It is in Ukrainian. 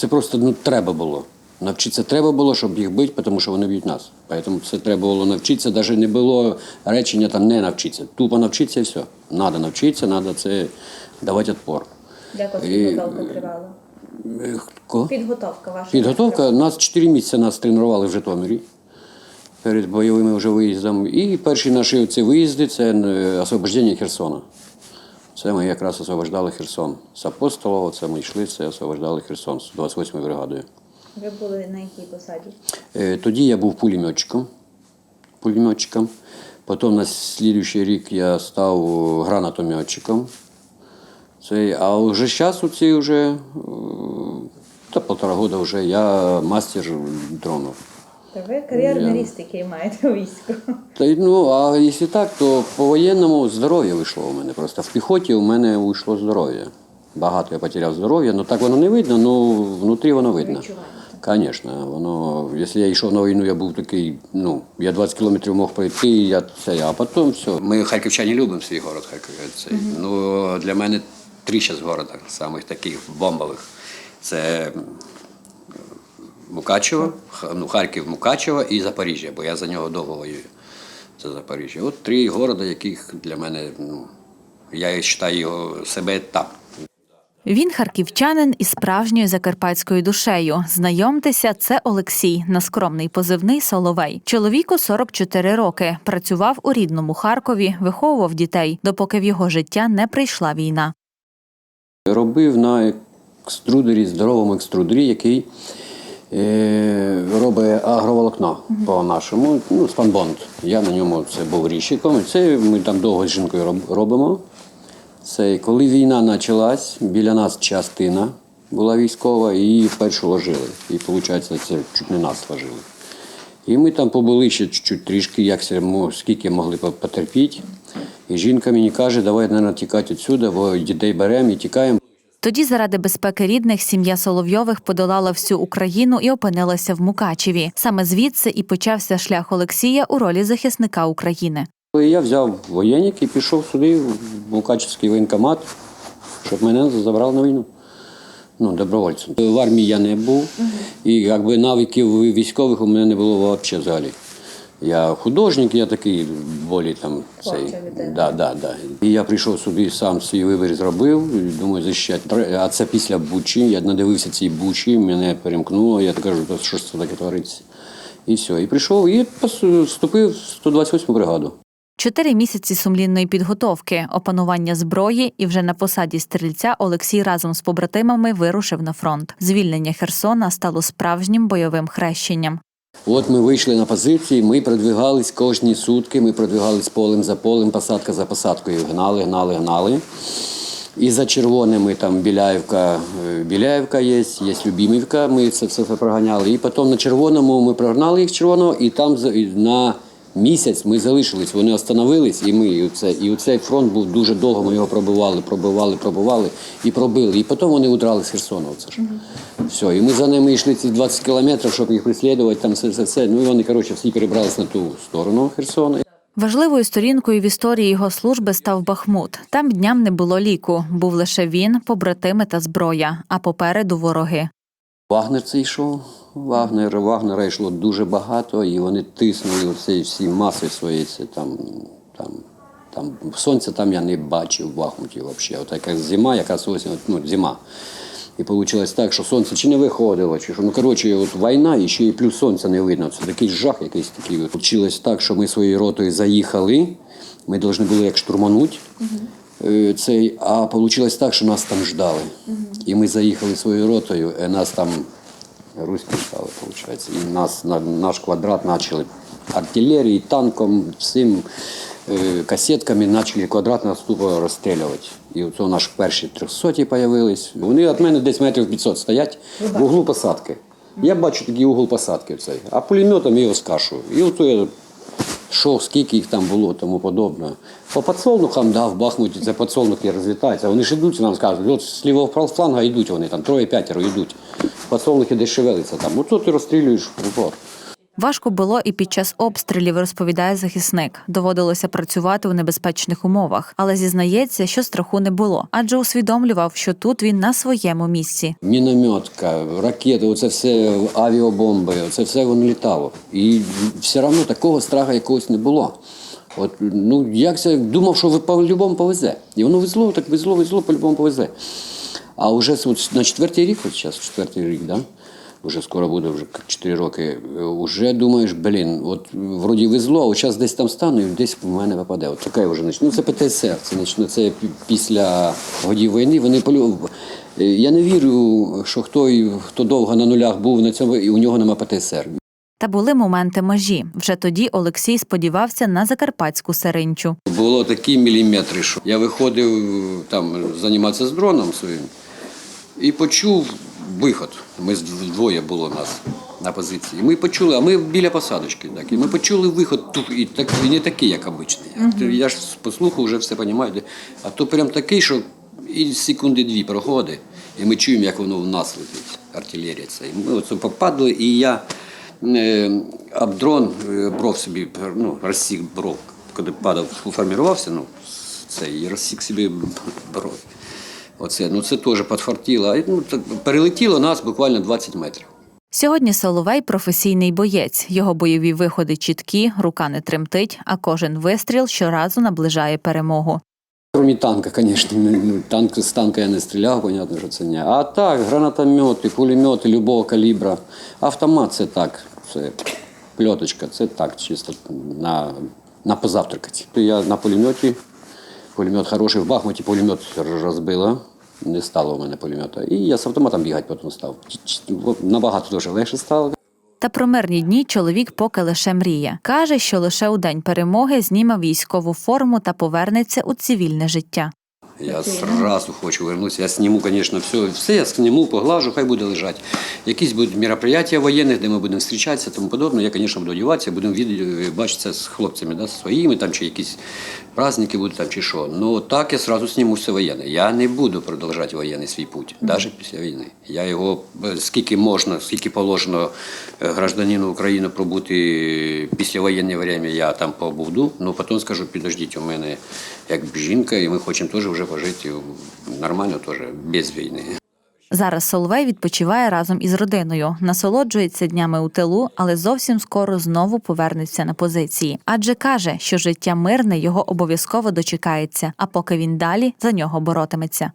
Це просто ну, треба було. Навчитися треба було, щоб їх бити, тому що вони б'ють нас. Тому це треба було навчитися. Навіть не було речення там не навчитися. Тупо навчитися і все. Надо навчитися, треба це давати відпор. І- підготовка тривала? Е, Підготовка ваша. Підготовка. Нас 4 місяці нас тренували в Житомирі перед бойовими вже виїздами. І перші наші ці виїзди це е, освобождення Херсона. Це ми якраз освобождали Херсон. З Апостолова це ми йшли, це освобождали Херсон з 28-ю бригадою. Ви були на якій посаді? Е, Тоді я був пулеметчиком. пулеметчиком. Потім на слідуючий рік я став гранатометчиком. Це, а вже зараз оці вже е, та полтора года вже я мастер дронів. Та ви кар'єрний ріст, який маєте у війську. Та, й, ну, а якщо так, то по воєнному здоров'я вийшло у мене. Просто в піхоті у мене вийшло здоров'я. Багато я потеряв здоров'я, ну так воно не видно, ну внутрі воно видно. Звісно, воно, якщо я йшов на війну, я був такий, ну, я 20 кілометрів мог пройти, я це, а потім все. Ми харківчані любимо свій город Харків. Це, ну, для мене три зараз города, самих таких бомбових. Це Мукачево, ну, Харків, Мукачево і Запоріжжя, бо я за нього довго воюю. Це Запоріжжя. От три города, яких для мене, ну, я вважаю його себе там. Він харківчанин із справжньою закарпатською душею. Знайомтеся, це Олексій, наскромний позивний Соловей. Чоловіку 44 роки. Працював у рідному Харкові, виховував дітей, допоки в його життя не прийшла війна. Робив на екструдері, здоровому екструдері, який робить агроволокно по-нашому, ну, спанбонд. Я на ньому це був ріщиком. Це ми там довго з жінкою робимо. Це коли війна почалась, біля нас частина була військова, і її першу ложили. І виходить, це чуть не нас ложили. І ми там побули ще чуть-чуть трішки, як скільки могли потерпіти. І жінка мені каже, давай, наверное, тікати відсюди, бо дітей беремо і тікаємо. Тоді, заради безпеки рідних, сім'я Соловйових подолала всю Україну і опинилася в Мукачеві. Саме звідси і почався шлях Олексія у ролі захисника України. Я взяв воєнник і пішов сюди, в Мукачевський воєнкомат, щоб мене забрали на війну. Ну, добровольцем. В армії я не був, і якби навиків військових у мене не було взагалі. Я художник, я такий болі там цей. Да, да, да. І я прийшов сюди, сам свій вибір зробив. і Думаю, захищати. А це після Бучі. Я надивився ці Бучі, мене перемкнуло. Я кажу, «Та що ж це таке твориться? І все. І прийшов і вступив в 128 бригаду. Чотири місяці сумлінної підготовки, опанування зброї, і вже на посаді стрільця Олексій разом з побратимами вирушив на фронт. Звільнення Херсона стало справжнім бойовим хрещенням. От ми вийшли на позиції, ми продвигались кожні сутки, ми продвигались полем за полем, посадка за посадкою. Гнали, гнали, гнали. І за червоними там Біляївка, е, Біляївка є, є Любімівка, ми це все проганяли. І потім на червоному ми прогнали їх червоного, і там на місяць ми залишились, вони остановились, і ми і оце, і цей фронт був дуже довго. Ми його пробивали, пробивали, пробивали і пробили. І потім вони удрали з Херсона. Оце ж. Все, і ми за ними йшли ці 20 кілометрів, щоб їх преслідувати, там все, все, все. Ну і вони, коротше, всі перебрались на ту сторону Херсона. Важливою сторінкою в історії його служби став Бахмут. Там дням не було ліку. Був лише він, побратими та зброя, а попереду вороги. Вагнер це йшов. Вагнер, Вагнера йшло дуже багато, і вони тиснули оці всі маси свої. Це там, там, там сонця там я не бачив в Бахмуті взагалі. От яка зима, якась осінь, ну, зима. І вийшло так, що сонце чи не виходило, чи що. Ну, коротше, от війна і ще і плюс сонця не видно. Це такий жах якийсь такий. От. Получилось так, що ми своєю ротою заїхали, ми повинні були як штурманути. Е, Цей, а вийшло так, що нас там ждали. І ми заїхали своєю ротою, нас там руські стали, виходить. І нас на наш квадрат почали артилерії, танком, всім е, касетками почали квадрат нас розстрілювати. І оце наші перші трьохсоті з'явились. Вони від мене десь метрів 500 стоять в углу посадки. Я бачу такий угол посадки цей, а пулеметом я його скашую. І оце я що, скільки їх там було, тому подобне. По подсолнухам, да, в Бахмуті це подсолнухи розлітаються. Вони ж йдуть, нам скажуть, от з лівого фланга йдуть вони, там троє-п'ятеро йдуть. Подсолнухи десь там. тут ти розстрілюєш в упор. Важко було і під час обстрілів, розповідає захисник. Доводилося працювати у небезпечних умовах, але зізнається, що страху не було, адже усвідомлював, що тут він на своєму місці. Мінометка, ракети, оце все авіабомби, оце все воно літало. І все одно такого страху якогось не було. От, ну, як це думав, що по-любому повезе. І воно везло, так везло, везло, по-любому повезе. А вже от, на четвертий рік, от зараз четвертий рік, да? Вже скоро буде вже 4 роки, е, вже думаєш, блін, от вроді везло, а от зараз десь там стану і десь в мене попаде. От таке вже почне. Ну, це ПТСР, це, почне- це після годів війни. Вони полю... Я не вірю, що хто, хто довго на нулях був на цьому, і у нього нема ПТСР. Та були моменти межі. Вже тоді Олексій сподівався на закарпатську сиринчу. Було такі міліметри, що я виходив там займатися з дроном своїм і почув виход. Ми з- двоє було нас на позиції. Ми почули, а ми біля посадочки. Так, і ми почули виход тут, і так і не такий, як обичний. Я ж по слуху вже все розумію. А то прям такий, що і секунди дві проходить, і ми чуємо, як воно в нас летить, артилерія. Це. І ми оце попадали, і я е, обдрон е, бров собі ну, розсік бров, коли падав, формувався, ну, це і розсік собі бров. Оце, ну це теж підфартіло. Ну, перелетіло нас буквально 20 метрів. Сьогодні Соловей професійний боєць. Його бойові виходи чіткі, рука не тремтить, а кожен вистріл щоразу наближає перемогу. Кроме танка, звісно. Ну, Танк, з танка я не стріляв, понятно, що це не. А так, гранатомети, пулемети любого калібра. Автомат це так. Це пльоточка, це так, чисто на, на позавтракати. Я на пулеметі. Пулемет хороший в Бахмуті, пулемет розбило. Не стало у мене пулемета. І я з автоматом бігати потім став. Набагато дуже легше стало. Та про мирні дні чоловік поки лише мріє. Каже, що лише у день перемоги зніме військову форму та повернеться у цивільне життя. Я сразу хочу вернутися. Я зніму, звісно, все, все я зніму, поглажу, хай буде лежати. Якісь будуть мероприятия воєнні, де ми будемо зустрічатися, тому подобне. Я, звісно, буду одягатися, будемо від- бачитися з хлопцями, да, своїми, там, чи якісь праздники будуть, там, чи що. Ну так я сразу зніму все воєнне. Я не буду продовжувати воєнний свій путь, навіть після війни. Я його е, скільки можна, скільки положено е, гражданину України пробути після воєнне время, я там побуду. Ну потім скажу, підождіть, у мене як жінка, і ми хочемо теж вже пожити нормально, теж без війни. Зараз Соловей відпочиває разом із родиною, насолоджується днями у тилу, але зовсім скоро знову повернеться на позиції. Адже каже, що життя мирне його обов'язково дочекається, а поки він далі за нього боротиметься.